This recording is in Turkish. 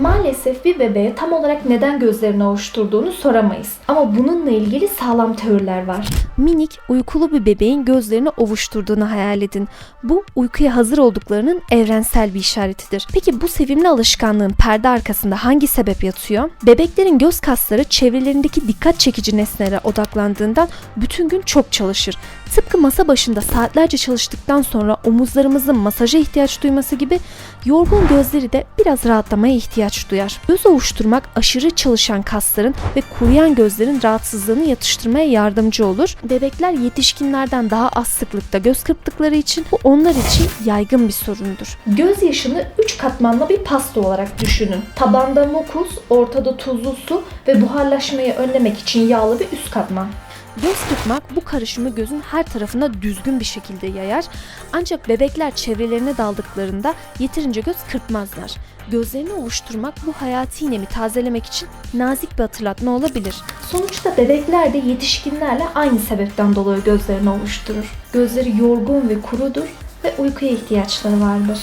Maalesef bir bebeğe tam olarak neden gözlerini ovuşturduğunu soramayız. Ama bununla ilgili sağlam teoriler var. Minik, uykulu bir bebeğin gözlerini ovuşturduğunu hayal edin. Bu uykuya hazır olduklarının evrensel bir işaretidir. Peki bu sevimli alışkanlığın perde arkasında hangi sebep yatıyor? Bebeklerin göz kasları çevrelerindeki dikkat çekici nesnelere odaklandığından bütün gün çok çalışır. Tıpkı masa başında saatlerce çalıştıktan sonra omuzlarımızın masaja ihtiyaç duyması gibi yorgun gözleri de biraz rahatlamaya ihtiyaç duyar. Göz ovuşturmak aşırı çalışan kasların ve kuruyan gözlerin rahatsızlığını yatıştırmaya yardımcı olur. Bebekler yetişkinlerden daha az sıklıkta göz kırptıkları için bu onlar için yaygın bir sorundur. Göz yaşını 3 katmanlı bir pasta olarak düşünün. Tabanda mukus, ortada tuzlu su ve buharlaşmayı önlemek için yağlı bir üst katman. Göz kırpmak bu karışımı gözün her tarafına düzgün bir şekilde yayar. Ancak bebekler çevrelerine daldıklarında yeterince göz kırpmazlar. Gözlerini ovuşturmak bu hayati inemi tazelemek için nazik bir hatırlatma olabilir. Sonuçta bebekler de yetişkinlerle aynı sebepten dolayı gözlerini ovuşturur. Gözleri yorgun ve kurudur ve uykuya ihtiyaçları vardır.